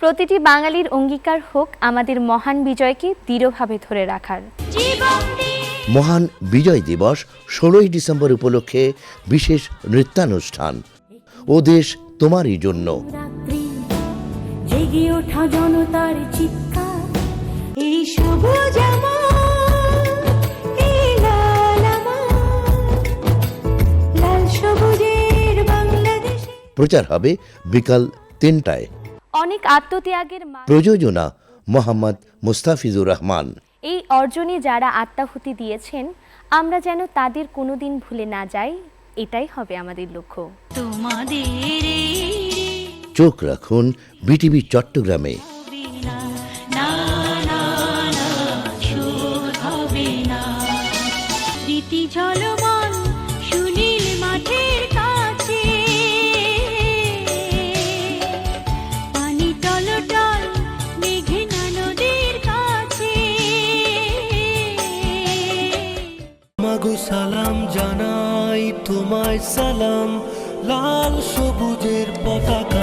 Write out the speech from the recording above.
প্রতিটি বাঙালির অঙ্গীকার হোক আমাদের মহান বিজয়কে দৃঢ়ভাবে ধরে রাখার। মহান বিজয় দিবস ষোলোই ডিসেম্বর উপলক্ষে বিশেষ নৃত্যানুষ্ঠান। ও দেশ তোমারই জন্য। জেগে ওঠা জনতার চিৎকার। এই সবুজ প্রচার হবে বিকাল তিনটায়। অনেক আত্মত্যাগের প্রযোজনা মোহাম্মদ মুস্তাফিজুর রহমান। এই অর্জনে যারা আত্মাহুতি দিয়েছেন আমরা যেন তাদের কোনোদিন ভুলে না যাই এটাই হবে আমাদের লক্ষ্য। তোমাদের চোখ রাখুন বিটিভি চট্টগ্রামে। না না না না শোধ হবে না। মাগো সালাম জানাই তোমায় সালাম। লাল সবুজের পতাকা